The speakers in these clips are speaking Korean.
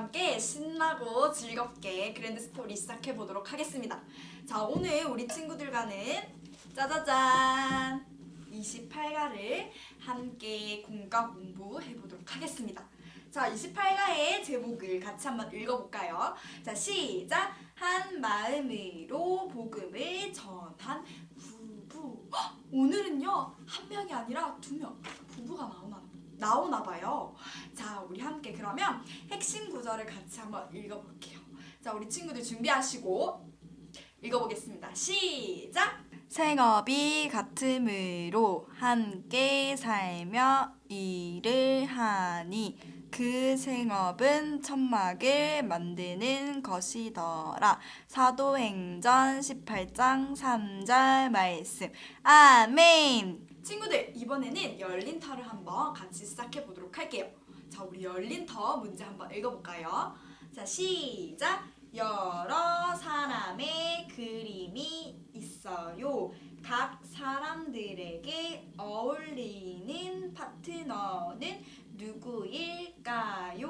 함께 신나고 즐겁게 그랜드 스토리 시작해 보도록 하겠습니다. 자, 오늘 우리 친구들과는 짜자잔 28가를 함께 공과 공부해 보도록 하겠습니다. 자, 28가의 제목을 같이 한번 읽어볼까요? 자, 시작! 한 마음으로 복음을 전한 부부. 헉! 오늘은요, 한 명이 아니라 두 명, 부부가 나오나, 나오나 봐요. 자, 우리 함께 그러면 핵심 구절을 같이 한번 읽어볼게요. 자, 우리 친구들 준비하시고 읽어보겠습니다. 시작! 생업이 같음으로 함께 살며 일을 하니 그 생업은 천막을 만드는 것이더라. 사도행전 18장 3절 말씀. 아멘. 친구들, 이번에는 열린 터를 한번 같이 시작해 보도록 할게요. 자, 우리 열린 터 문제 한번 읽어볼까요? 자, 시작. 여러 사람의 그림이 있어요. 각 사람들에게 어울리는 파트너는 누구일까요?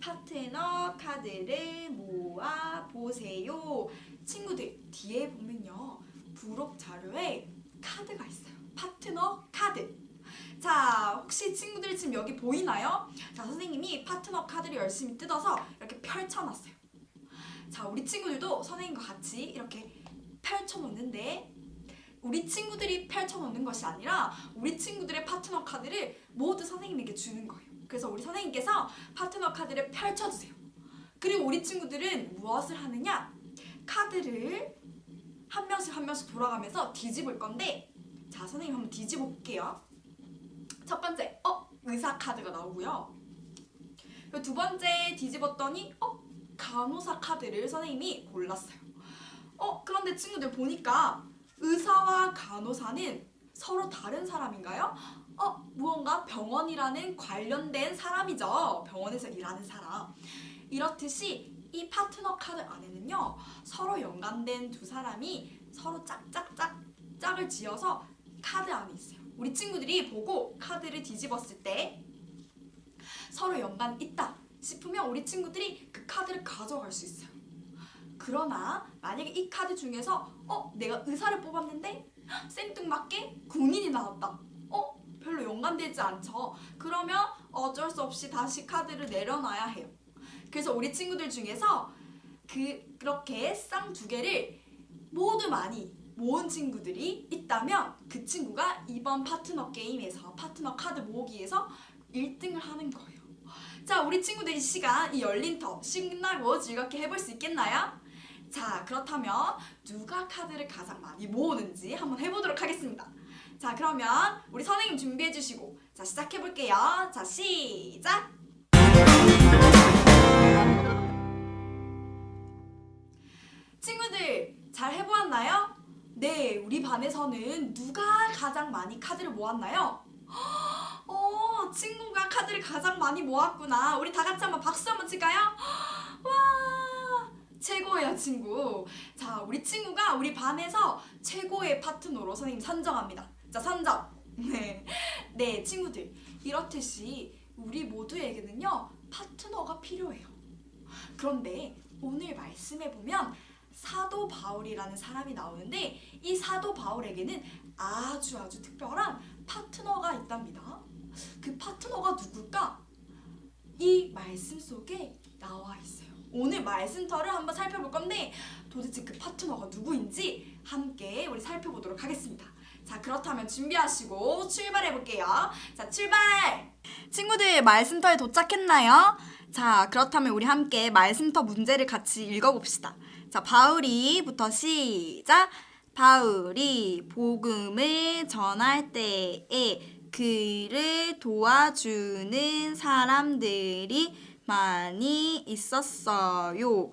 파트너 카드를 모아 보세요. 친구들 뒤에 보면요. 부록 자료에 카드가 있어요. 파트너 카드. 자, 혹시 친구들 지금 여기 보이나요? 자, 선생님이 파트너 카드를 열심히 뜯어서 이렇게 펼쳐놨어요. 자, 우리 친구들도 선생님과 같이 이렇게 펼쳐놓는데 우리 친구들이 펼쳐놓는 것이 아니라 우리 친구들의 파트너 카드를 모두 선생님에게 주는 거예요. 그래서 우리 선생님께서 파트너 카드를 펼쳐주세요. 그리고 우리 친구들은 무엇을 하느냐? 카드를 한 명씩 한 명씩 돌아가면서 뒤집을 건데 자, 선생님 한번 뒤집어 볼게요. 첫 번째, 어? 의사 카드가 나오고요. 두 번째 뒤집었더니 어? 간호사 카드를 선생님이 골랐어요. 어, 그런데 친구들 보니까 의사와 간호사는 서로 다른 사람인가요? 어, 무언가 병원이라는 관련된 사람이죠. 병원에서 일하는 사람. 이렇듯이 이 파트너 카드 안에는요, 서로 연관된 두 사람이 서로 짝짝짝 짝을 지어서 카드 안에 있어요. 우리 친구들이 보고 카드를 뒤집었을 때 서로 연관 있다 싶으면 우리 친구들이 그 카드를 가져갈 수 있어요. 그러나 만약에 이 카드 중에서 어 내가 의사를 뽑았는데 생뚱맞게 군인이 나왔다. 어 별로 연관되지 않죠. 그러면 어쩔 수 없이 다시 카드를 내려놔야 해요. 그래서 우리 친구들 중에서 그 그렇게 쌍 두 개를 모두 많이 모은 친구들이 있다면 그 친구가 이번 파트너 게임에서 파트너 카드 모으기에서 1등을 하는 거예요. 자, 우리 친구들 이 시간 이 열린 터 신나고 즐겁게 해볼 수 있겠나요? 자, 그렇다면 누가 카드를 가장 많이 모으는지 한번 해보도록 하겠습니다. 자, 그러면 우리 선생님 준비해 주시고 자, 시작해 볼게요. 자, 시작! 친구들 잘 해보았나요? 네, 우리 반에서는 누가 가장 많이 카드를 모았나요? 어, 친구가 카드를 가장 많이 모았구나. 우리 다 같이 한번 박수 한번 칠까요? 와, 최고예요, 친구. 자, 우리 친구가 우리 반에서 최고의 파트너로 선생님 선정합니다. 자, 선정. 네, 네, 친구들. 이렇듯이 우리 모두에게는요, 파트너가 필요해요. 그런데 오늘 말씀해 보면 사도 바울이라는 사람이 나오는데 이 사도 바울에게는 아주 아주 특별한 파트너가 있답니다. 그 파트너가 누굴까? 이 말씀 속에 나와 있어요. 오늘 말씀터를 한번 살펴볼 건데 도대체 그 파트너가 누구인지 함께 우리 살펴보도록 하겠습니다. 자, 그렇다면 준비하시고 출발해 볼게요. 자, 출발! 친구들 말씀터에 도착했나요? 자, 그렇다면 우리 함께 말씀터 문제를 같이 읽어봅시다. 자, 바울이부터 시작. 바울이 복음을 전할 때에 그를 도와주는 사람들이 많이 있었어요.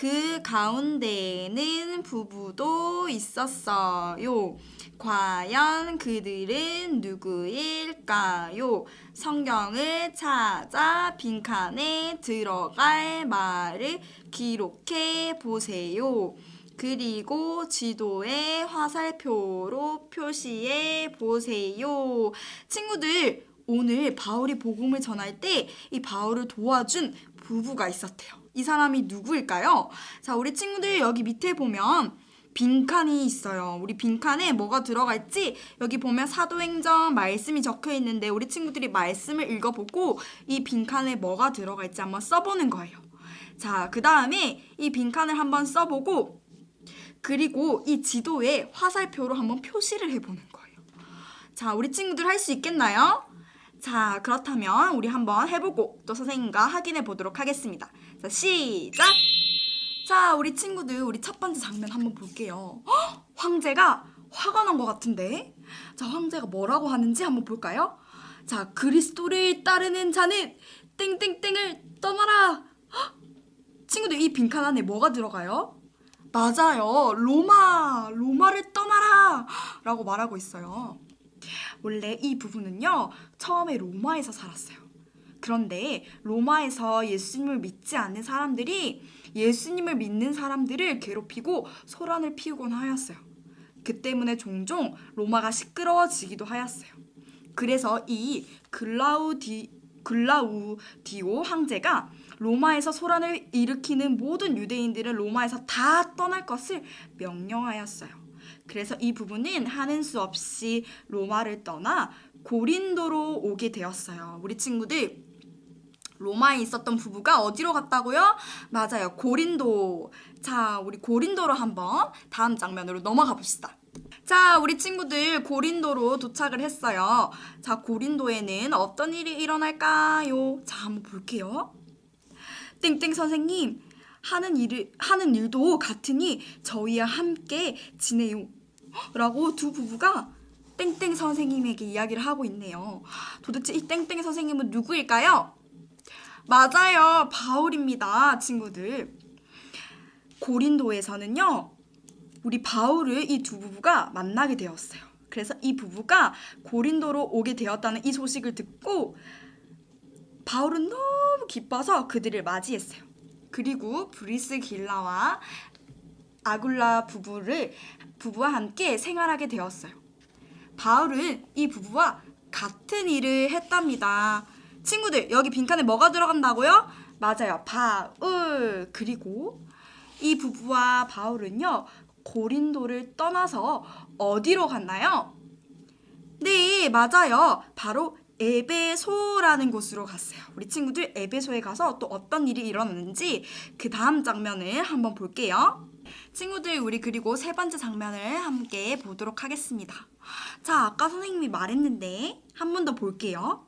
그 가운데는 부부도 있었어요. 과연 그들은 누구일까요? 성경을 찾아 빈칸에 들어갈 말을 기록해 보세요. 그리고 지도에 화살표로 표시해 보세요. 친구들, 오늘 바울이 복음을 전할 때 이 바울을 도와준 부부가 있었대요. 이 사람이 누구일까요? 자, 우리 친구들 여기 밑에 보면 빈칸이 있어요. 우리 빈칸에 뭐가 들어갈지 여기 보면 사도행전 말씀이 적혀 있는데 우리 친구들이 말씀을 읽어보고 이 빈칸에 뭐가 들어갈지 한번 써보는 거예요. 자, 그 다음에 이 빈칸을 한번 써보고 그리고 이 지도에 화살표로 한번 표시를 해보는 거예요. 자, 우리 친구들 할 수 있겠나요? 자, 그렇다면 우리 한번 해보고 또 선생님과 확인해 보도록 하겠습니다. 자, 시작! 자, 우리 친구들, 우리 첫 번째 장면 한번 볼게요. 헉! 황제가 화가 난 것 같은데? 자, 황제가 뭐라고 하는지 한번 볼까요? 자, 그리스도를 따르는 자는 땡땡땡을 떠나라! 헉! 친구들, 이 빈칸 안에 뭐가 들어가요? 맞아요. 로마! 로마를 떠나라! 라고 말하고 있어요. 원래 이 부부는요, 처음에 로마에서 살았어요. 그런데 로마에서 예수님을 믿지 않는 사람들이 예수님을 믿는 사람들을 괴롭히고 소란을 피우곤 하였어요. 그 때문에 종종 로마가 시끄러워지기도 하였어요. 그래서 이 글라우디 글라우디오 황제가 로마에서 소란을 일으키는 모든 유대인들은 로마에서 다 떠날 것을 명령하였어요. 그래서 이 부부는 하는 수 없이 로마를 떠나 고린도로 오게 되었어요. 우리 친구들 로마에 있었던 부부가 어디로 갔다고요? 맞아요. 고린도. 자, 우리 고린도로 한번 다음 장면으로 넘어가 봅시다. 자, 우리 친구들 고린도로 도착을 했어요. 자, 고린도에는 어떤 일이 일어날까요? 자, 한번 볼게요. 땡땡 선생님, 하는 일을 하는 일도 같으니 저희와 함께 지내요. 라고 두 부부가 땡땡 선생님에게 이야기를 하고 있네요. 도대체 이 땡땡 선생님은 누구일까요? 맞아요. 바울입니다, 친구들. 고린도에서는요, 우리 바울을 이 두 부부가 만나게 되었어요. 그래서 이 부부가 고린도로 오게 되었다는 이 소식을 듣고 바울은 너무 기뻐서 그들을 맞이했어요. 그리고 브리스 길라와 아굴라 부부를 부부와 함께 생활하게 되었어요. 바울은 이 부부와 같은 일을 했답니다. 친구들, 여기 빈칸에 뭐가 들어간다고요? 맞아요. 바울. 그리고 이 부부와 바울은요, 고린도를 떠나서 어디로 갔나요? 네, 맞아요. 바로 에베소라는 곳으로 갔어요. 우리 친구들 에베소에 가서 또 어떤 일이 일어났는지 그 다음 장면을 한번 볼게요. 친구들, 우리 그리고 세 번째 장면을 함께 보도록 하겠습니다. 자, 아까 선생님이 말했는데 한 번 더 볼게요.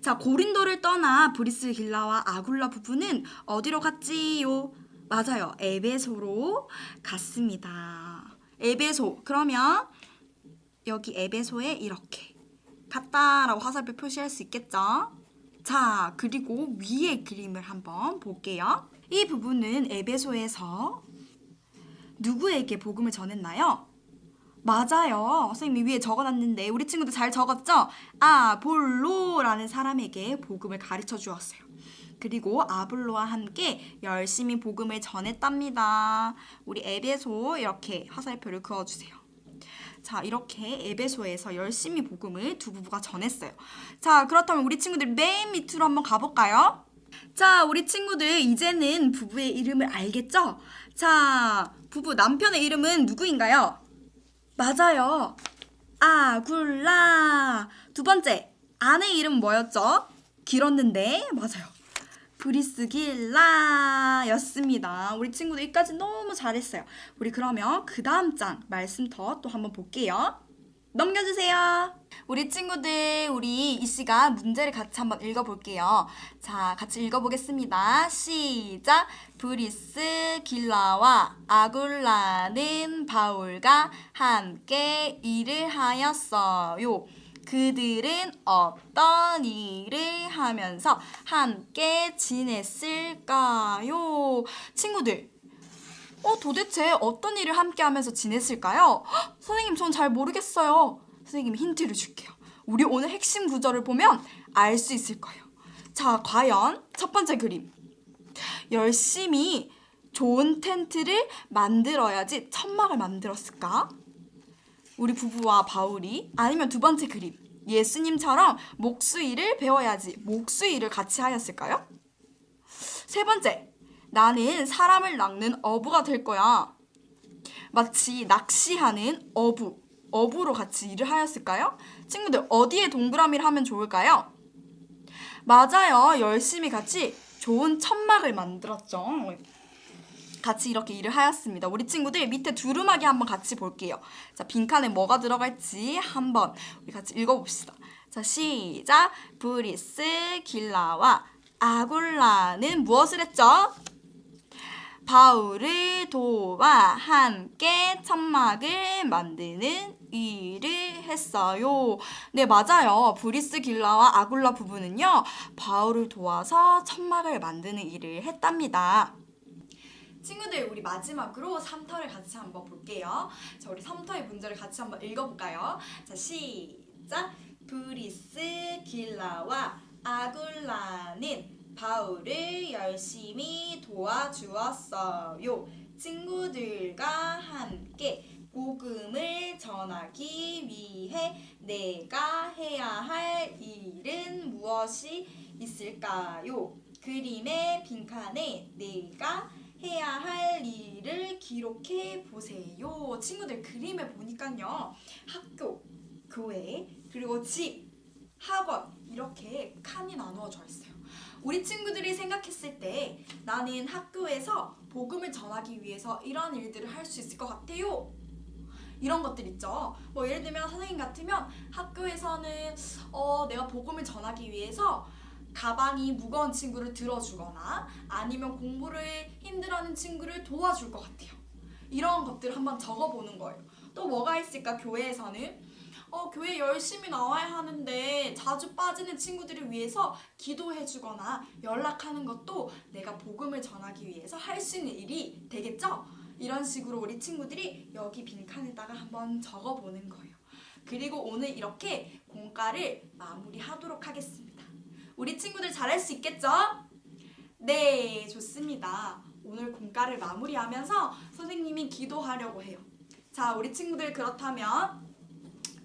자, 고린도를 떠나 브리스 길라와 아굴라 부부는 어디로 갔지요? 맞아요. 에베소로 갔습니다. 에베소. 그러면 여기 에베소에 이렇게 갔다라고 화살표 표시할 수 있겠죠? 자, 그리고 위에 그림을 한번 볼게요. 이 부분은 에베소에서 누구에게 복음을 전했나요? 맞아요. 선생님이 위에 적어놨는데 우리 친구들 잘 적었죠? 아볼로라는 사람에게 복음을 가르쳐 주었어요. 그리고 아볼로와 함께 열심히 복음을 전했답니다. 우리 에베소 이렇게 화살표를 그어주세요. 자, 이렇게 에베소에서 열심히 복음을 두 부부가 전했어요. 자, 그렇다면 우리 친구들 맨 밑으로 한번 가볼까요? 자, 우리 친구들 이제는 부부의 이름을 알겠죠? 자, 부부 남편의 이름은 누구인가요? 맞아요. 아굴라. 두 번째, 아내 이름 뭐였죠? 길었는데, 맞아요. 브리스길라 였습니다. 우리 친구들 여기까지 너무 잘했어요. 우리 그러면 그 다음 장 말씀터 또 한번 볼게요. 넘겨주세요. 우리 친구들, 우리 이 시간 문제를 같이 한번 읽어볼게요. 자, 같이 읽어보겠습니다. 시작. 브리스 길라와 아굴라는 바울과 함께 일을 하였어요. 그들은 어떤 일을 하면서 함께 지냈을까요? 친구들, 어, 도대체 어떤 일을 함께 하면서 지냈을까요? 헉, 선생님, 전 잘 모르겠어요. 선생님, 힌트를 줄게요. 우리 오늘 핵심 구절을 보면 알 수 있을 거예요. 자, 과연 첫 번째 그림. 열심히 좋은 텐트를 만들어야지 천막을 만들었을까? 우리 부부와 바울이 아니면 두 번째 그림. 예수님처럼 목수일을 배워야지 목수일을 같이 하였을까요? 세 번째, 나는 사람을 낚는 어부가 될 거야. 마치 낚시하는 어부, 어부로 같이 일을 하였을까요? 친구들, 어디에 동그라미를 하면 좋을까요? 맞아요. 열심히 같이 좋은 천막을 만들었죠. 같이 이렇게 일을 하였습니다. 우리 친구들 밑에 두루마기 한번 같이 볼게요. 자, 빈칸에 뭐가 들어갈지 한번 우리 같이 읽어봅시다. 자, 시작. 브리스, 길라와 아굴라는 무엇을 했죠? 바울을 도와 함께 천막을 만드는 일을 했어요. 네, 맞아요. 브리스 길라와 아굴라 부부는요, 바울을 도와서 천막을 만드는 일을 했답니다. 친구들, 우리 마지막으로 3터를 같이 한번 볼게요. 자, 우리 3터의 문제를 같이 한번 읽어볼까요? 자, 시작. 브리스 길라와 아굴라는 바울을 열심히 도와주었어요. 친구들과 함께 복음을 전하기 위해 내가 해야 할 일은 무엇이 있을까요? 그림의 빈칸에 내가 해야 할 일을 기록해 보세요. 친구들 그림에 보니까요. 학교, 교회, 그리고 집, 학원 이렇게 칸이 나누어져 있어요. 우리 친구들이 생각했을 때 나는 학교에서 복음을 전하기 위해서 이런 일들을 할 수 있을 것 같아요. 이런 것들 있죠. 뭐 예를 들면 선생님 같으면 학교에서는 어, 내가 복음을 전하기 위해서 가방이 무거운 친구를 들어주거나 아니면 공부를 힘들어하는 친구를 도와줄 것 같아요. 이런 것들 한번 적어보는 거예요. 또 뭐가 있을까 교회에서는 어, 교회 열심히 나와야 하는데 자주 빠지는 친구들을 위해서 기도해주거나 연락하는 것도 내가 복음을 전하기 위해서 할 수 있는 일이 되겠죠? 이런 식으로 우리 친구들이 여기 빈칸에다가 한번 적어보는 거예요. 그리고 오늘 이렇게 공과를 마무리하도록 하겠습니다. 우리 친구들 잘할 수 있겠죠? 네, 좋습니다. 오늘 공과를 마무리하면서 선생님이 기도하려고 해요. 자, 우리 친구들 그렇다면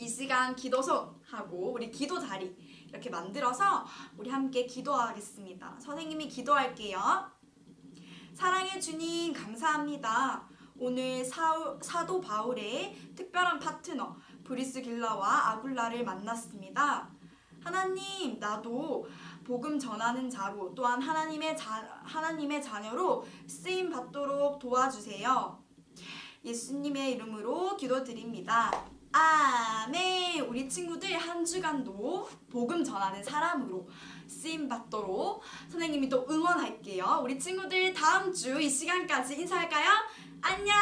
이 시간 기도소 하고 우리 기도 자리 이렇게 만들어서 우리 함께 기도하겠습니다. 선생님이 기도할게요. 사랑해 주님 감사합니다. 오늘 사, 사도 바울의 특별한 파트너 브리스 길라와 아굴라를 만났습니다. 하나님, 나도 복음 전하는 자로 또한 하나님의 자, 하나님의 자녀로 쓰임 받도록 도와주세요. 예수님의 이름으로 기도드립니다. 아멘. 우리 친구들 한 주간도 복음 전하는 사람으로 쓰임 받도록 선생님이 또 응원할게요. 우리 친구들 다음 주 이 시간까지 인사할까요? 안녕.